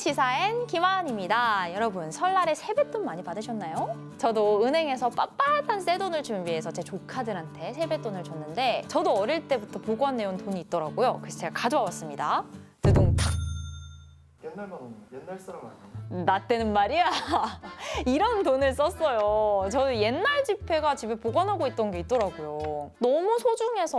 시사엔 김하은입니다. 여러분 설날에 세뱃돈 많이 받으셨나요? 저도 은행에서 빳빳한 새 돈을 준비해서 제 조카들한테 세뱃돈을 줬는데 저도 어릴 때부터 보관해온 돈이 있더라고요. 그래서 제가 가져와 봤습니다. 두둥탁. 옛날만 오면 옛날 사람 아니에요? 나 때는 말이야 이런 돈을 썼어요. 저는 옛날 지폐가 집에 보관하고 있던 게 있더라고요. 너무 소중해서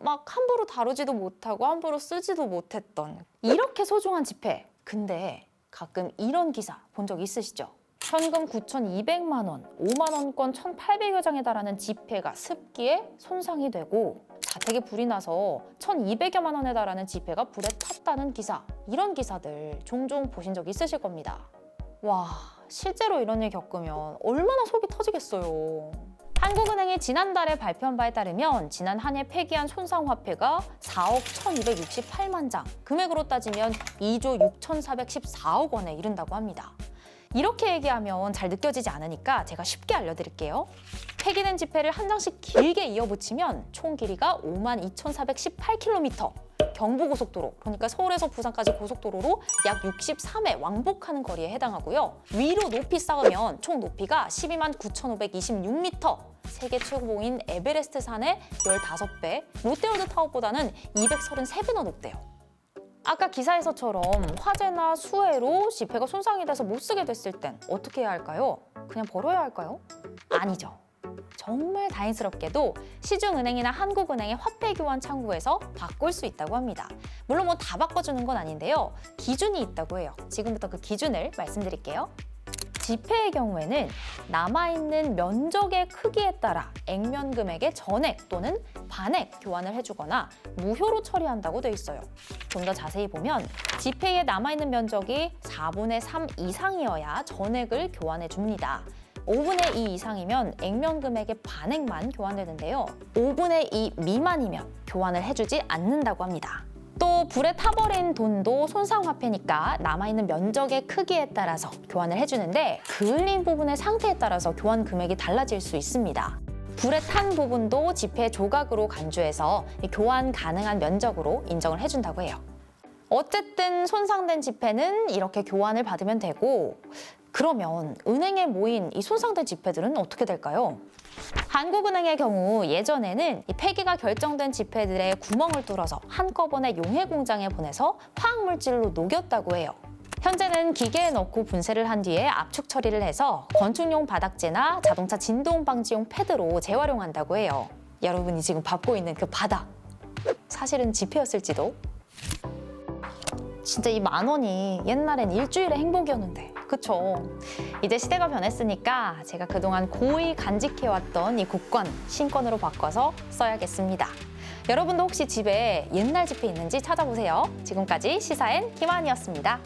막 함부로 다루지도 못하고 함부로 쓰지도 못했던 이렇게 소중한 지폐. 근데 가끔 이런 기사 본 적 있으시죠? 현금 9,200만 원, 5만 원권 1,800여 장에 달하는 지폐가 습기에 손상이 되고 자택에 불이 나서 1,200여만 원에 달하는 지폐가 불에 탔다는 기사. 이런 기사들 종종 보신 적 있으실 겁니다. 와, 실제로 이런 일 겪으면 얼마나 속이 터지겠어요. 한국은행이 지난달에 발표한 바에 따르면 지난 한 해 폐기한 손상화폐가 4억 1,268만 장, 금액으로 따지면 2조 6,414억 원에 이른다고 합니다. 이렇게 얘기하면 잘 느껴지지 않으니까 제가 쉽게 알려드릴게요. 폐기된 지폐를 한 장씩 길게 이어붙이면 총 길이가 5만 2,418km. 경부고속도로, 그러니까 서울에서 부산까지 고속도로로 약 63회 왕복하는 거리에 해당하고요. 위로 높이 쌓으면 총 높이가 12만 9,526m. 세계 최고봉인 에베레스트 산의 15배, 롯데월드 타워보다는 233배나 높대요. 아까 기사에서처럼 화재나 수해로 지폐가 손상이 돼서 못 쓰게 됐을 땐 어떻게 해야 할까요? 그냥 버려야 할까요? 아니죠. 정말 다행스럽게도 시중은행이나 한국은행의 화폐 교환 창구에서 바꿀 수 있다고 합니다. 물론 뭐 다 바꿔주는 건 아닌데요. 기준이 있다고 해요. 지금부터 그 기준을 말씀드릴게요. 지폐의 경우에는 남아있는 면적의 크기에 따라 액면 금액의 전액 또는 반액 교환을 해주거나 무효로 처리한다고 돼 있어요. 좀 더 자세히 보면 지폐에 남아있는 면적이 4분의 3 이상이어야 전액을 교환해 줍니다. 5분의 2 이상이면 액면 금액의 반액만 교환되는데요. 5분의 2 미만이면 교환을 해주지 않는다고 합니다. 또 불에 타버린 돈도 손상화폐니까 남아있는 면적의 크기에 따라서 교환을 해주는데 그을린 부분의 상태에 따라서 교환 금액이 달라질 수 있습니다. 불에 탄 부분도 지폐 조각으로 간주해서 교환 가능한 면적으로 인정을 해준다고 해요. 어쨌든 손상된 지폐는 이렇게 교환을 받으면 되고 그러면 은행에 모인 이 손상된 지폐들은 어떻게 될까요? 한국은행의 경우 예전에는 이 폐기가 결정된 지폐들의 구멍을 뚫어서 한꺼번에 용해 공장에 보내서 화학 물질로 녹였다고 해요. 현재는 기계에 넣고 분쇄를 한 뒤에 압축 처리를 해서 건축용 바닥재나 자동차 진동 방지용 패드로 재활용한다고 해요. 여러분이 지금 밟고 있는 그 바닥 사실은 지폐였을지도 진짜 이 만 원이 옛날엔 일주일의 행복이었는데. 그쵸? 이제 시대가 변했으니까 제가 그동안 고이 간직해왔던 이 국권 신권으로 바꿔서 써야겠습니다. 여러분도 혹시 집에 옛날 지폐 있는지 찾아보세요. 지금까지 시사엔 김한이었습니다